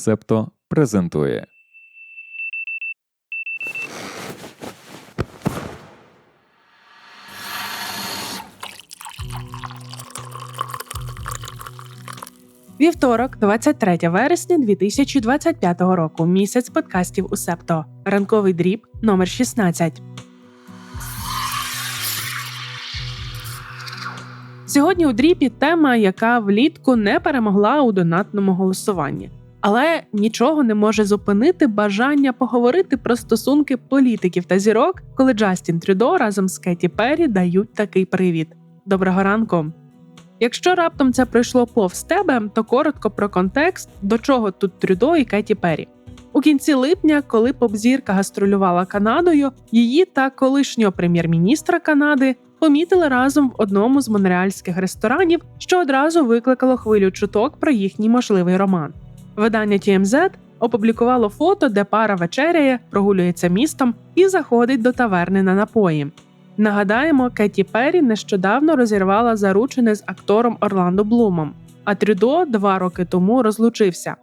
Септо презентує. Вівторок, 23 вересня 2025 року. Місяць подкастів у Септо. Ранковий дріб номер 16. Сьогодні у дріпі тема, яка влітку не перемогла у донатному голосуванні. Але нічого не може зупинити бажання поговорити про стосунки політиків та зірок, коли Джастін Трюдо разом з Кеті Перрі дають такий привід. Доброго ранку! Якщо раптом це пройшло повз тебе, то коротко про контекст, до чого тут Трюдо і Кеті Перрі. У кінці липня, коли поп-зірка гастролювала Канадою, її та колишнього прем'єр-міністра Канади помітили разом в одному з монреальських ресторанів, що одразу викликало хвилю чуток про їхній можливий роман. Видання TMZ опублікувало фото, де пара вечеряє, прогулюється містом і заходить до таверни на напої. Нагадаємо, Кеті Перрі нещодавно розірвала заручене з актором Орландо Блумом, а Трюдо два роки тому розлучився.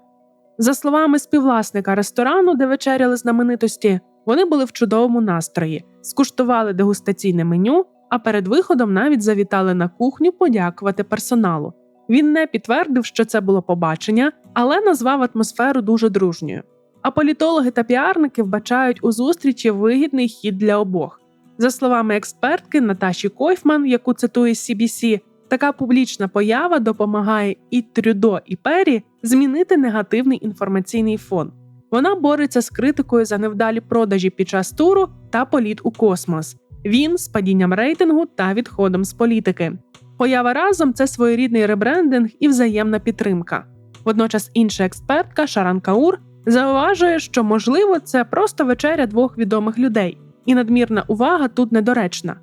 За словами співвласника ресторану, де вечеряли знаменитості, вони були в чудовому настрої, скуштували дегустаційне меню, а перед виходом навіть завітали на кухню подякувати персоналу. Він не підтвердив, що це було побачення, але назвав атмосферу дуже дружньою. А політологи та піарники вбачають у зустрічі вигідний хід для обох. За словами експертки Наташі Койфман, яку цитує CBC, така публічна поява допомагає і Трюдо, і Пері змінити негативний інформаційний фон. Вона бореться з критикою за невдалі продажі під час туру та політ у космос. Він з падінням рейтингу та відходом з політики. Поява разом це своєрідний ребрендинг і взаємна підтримка. Водночас інша експертка Шаран Каур зауважує, що можливо це просто вечеря двох відомих людей і надмірна увага тут недоречна.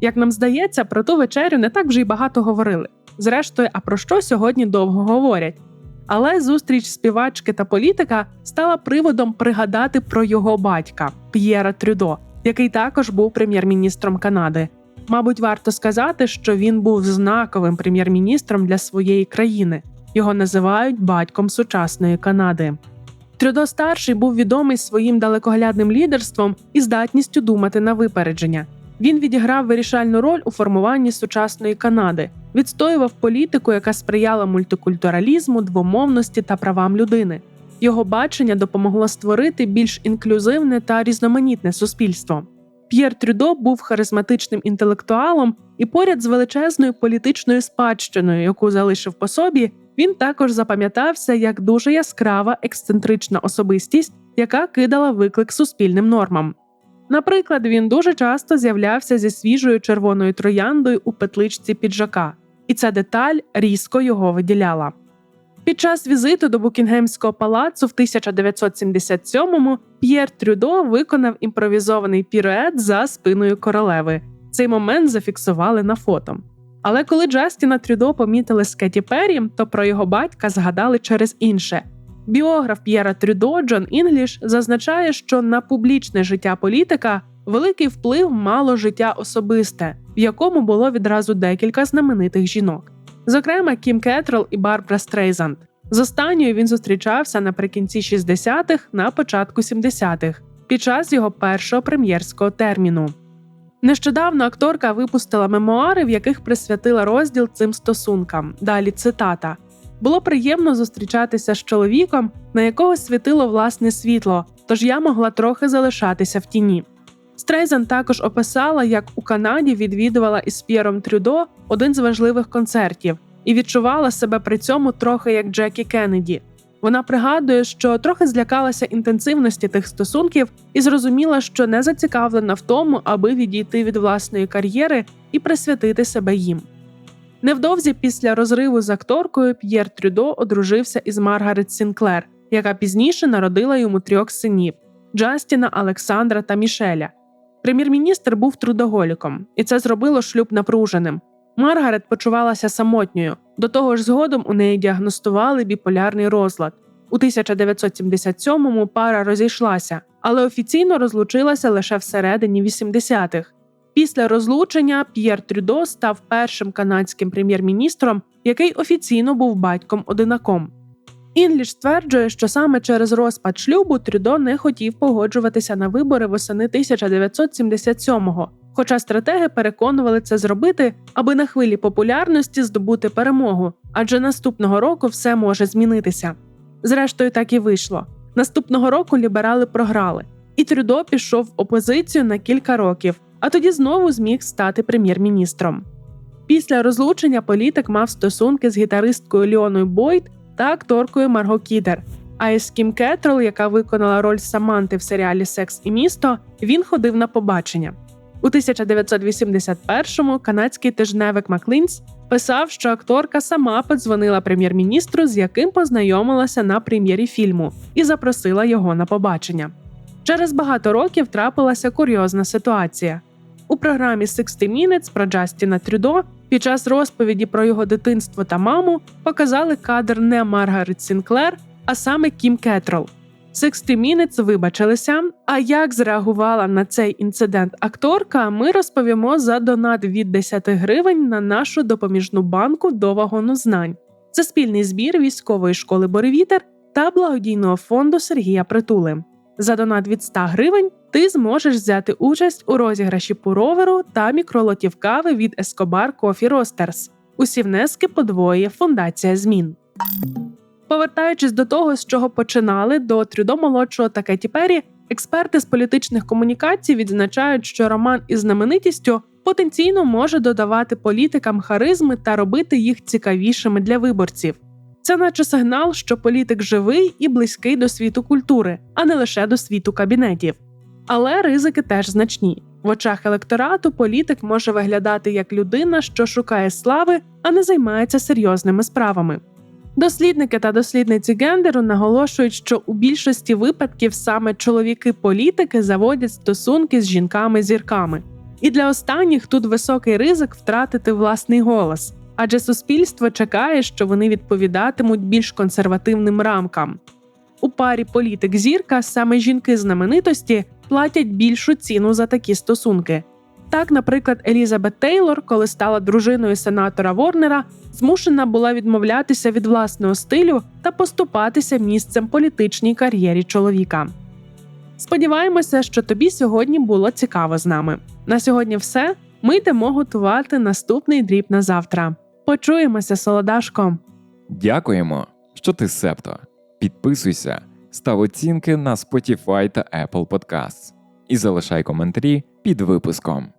Як нам здається, про ту вечерю не так вже й багато говорили. Зрештою, а про що сьогодні довго говорять. Але зустріч співачки та політика стала приводом пригадати про його батька П'єра Трюдо, який також був прем'єр-міністром Канади. Мабуть, варто сказати, що він був знаковим прем'єр-міністром для своєї країни. Його називають батьком сучасної Канади. Трюдо старший був відомий своїм далекоглядним лідерством і здатністю думати на випередження. Він відіграв вирішальну роль у формуванні сучасної Канади, відстоював політику, яка сприяла мультикультуралізму, двомовності та правам людини. Його бачення допомогло створити більш інклюзивне та різноманітне суспільство. П'єр Трюдо був харизматичним інтелектуалом і поряд з величезною політичною спадщиною, яку залишив по собі, він також запам'ятався як дуже яскрава ексцентрична особистість, яка кидала виклик суспільним нормам. Наприклад, він дуже часто з'являвся зі свіжою червоною трояндою у петличці піджака, і ця деталь різко його виділяла. Під час візиту до Букінгемського палацу в 1977-му П'єр Трюдо виконав імпровізований пірует за спиною королеви. Цей момент зафіксували на фото. Але коли Джастіна Трюдо помітили з Кеті Перрі, то про його батька згадали через інше. Біограф П'єра Трюдо Джон Інгліш зазначає, що на публічне життя політика великий вплив мало життя особисте, в якому було відразу декілька знаменитих жінок, зокрема Кім Кетрол і Барбара Стрейзанд. З останньою він зустрічався наприкінці 60-х, на початку 70-х, під час його першого прем'єрського терміну. Нещодавно акторка випустила мемуари, в яких присвятила розділ цим стосункам. Далі цитата: було приємно зустрічатися з чоловіком, на якого світило власне світло, тож я могла трохи залишатися в тіні. Стрейзен також описала, як у Канаді відвідувала із П'єром Трюдо один з важливих концертів і відчувала себе при цьому трохи як Джекі Кеннеді. Вона пригадує, що трохи злякалася інтенсивності тих стосунків і зрозуміла, що не зацікавлена в тому, аби відійти від власної кар'єри і присвятити себе їм. Невдовзі після розриву з акторкою П'єр Трюдо одружився із Маргарет Сінклер, яка пізніше народила йому трьох синів Джастіна, Олександра та Мішеля. Прем'єр-міністр був трудоголіком, і це зробило шлюб напруженим. Маргарет почувалася самотньою. До того ж, згодом у неї діагностували біполярний розлад. У 1977-му пара розійшлася, але офіційно розлучилася лише всередині 80-х. Після розлучення П'єр Трюдо став першим канадським прем'єр-міністром, який офіційно був батьком Інгліш стверджує, що саме через розпад шлюбу Трюдо не хотів погоджуватися на вибори восени 1977-го, хоча стратеги переконували це зробити, аби на хвилі популярності здобути перемогу, адже наступного року все може змінитися. Зрештою, так і вийшло. Наступного року ліберали програли, і Трюдо пішов в опозицію на кілька років, а тоді знову зміг стати прем'єр-міністром. Після розлучення політик мав стосунки з гітаристкою Ліоною Бойт та акторкою Марго Кідер. А із Кім Кетрол, яка виконала роль Саманти в серіалі Секс і місто, він ходив на побачення. У 1981-му канадський тижневик Маклінс писав, що акторка сама подзвонила прем'єр-міністру, з яким познайомилася на прем'єрі фільму, і запросила його на побачення. Через багато років трапилася курйозна ситуація. У програмі «60 Minutes» про Джастіна Трюдо під час розповіді про його дитинство та маму показали кадр не Маргарет Сінклер, а саме Кім Кетрол. 60 Minutes вибачилися. А як зреагувала на цей інцидент акторка, ми розповімо за донат від 10 гривень на нашу допоміжну банку до вагону знань. Це спільний збір військової школи Боревітер та благодійного фонду Сергія Притули. За донат від 100 гривень ти зможеш взяти участь у розіграші пуроверу та мікролотів кави від Escobar Coffee Roasters. Усі внески подвоює фундація змін. Повертаючись до того, з чого починали, до Трюдо молодшого та Кеті Перрі, експерти з політичних комунікацій відзначають, що роман із знаменитістю потенційно може додавати політикам харизми та робити їх цікавішими для виборців. Це наче сигнал, що політик живий і близький до світу культури, а не лише до світу кабінетів. Але ризики теж значні. В очах електорату політик може виглядати як людина, що шукає слави, а не займається серйозними справами. Дослідники та дослідниці гендеру наголошують, що у більшості випадків саме чоловіки-політики заводять стосунки з жінками-зірками. І для останніх тут високий ризик втратити власний голос, адже суспільство чекає, що вони відповідатимуть більш консервативним рамкам. У парі політик-зірка саме жінки знаменитості платять більшу ціну за такі стосунки. Так, наприклад, Елізабет Тейлор, коли стала дружиною сенатора Ворнера, змушена була відмовлятися від власного стилю та поступатися місцем політичній кар'єрі чоловіка. Сподіваємося, що тобі сьогодні було цікаво з нами. На сьогодні все. Ми йдемо готувати наступний дріб на завтра. Почуємося, солодашко! Дякуємо, що ти септо. Підписуйся, став оцінки на Spotify та Apple Podcasts і залишай коментарі під випуском.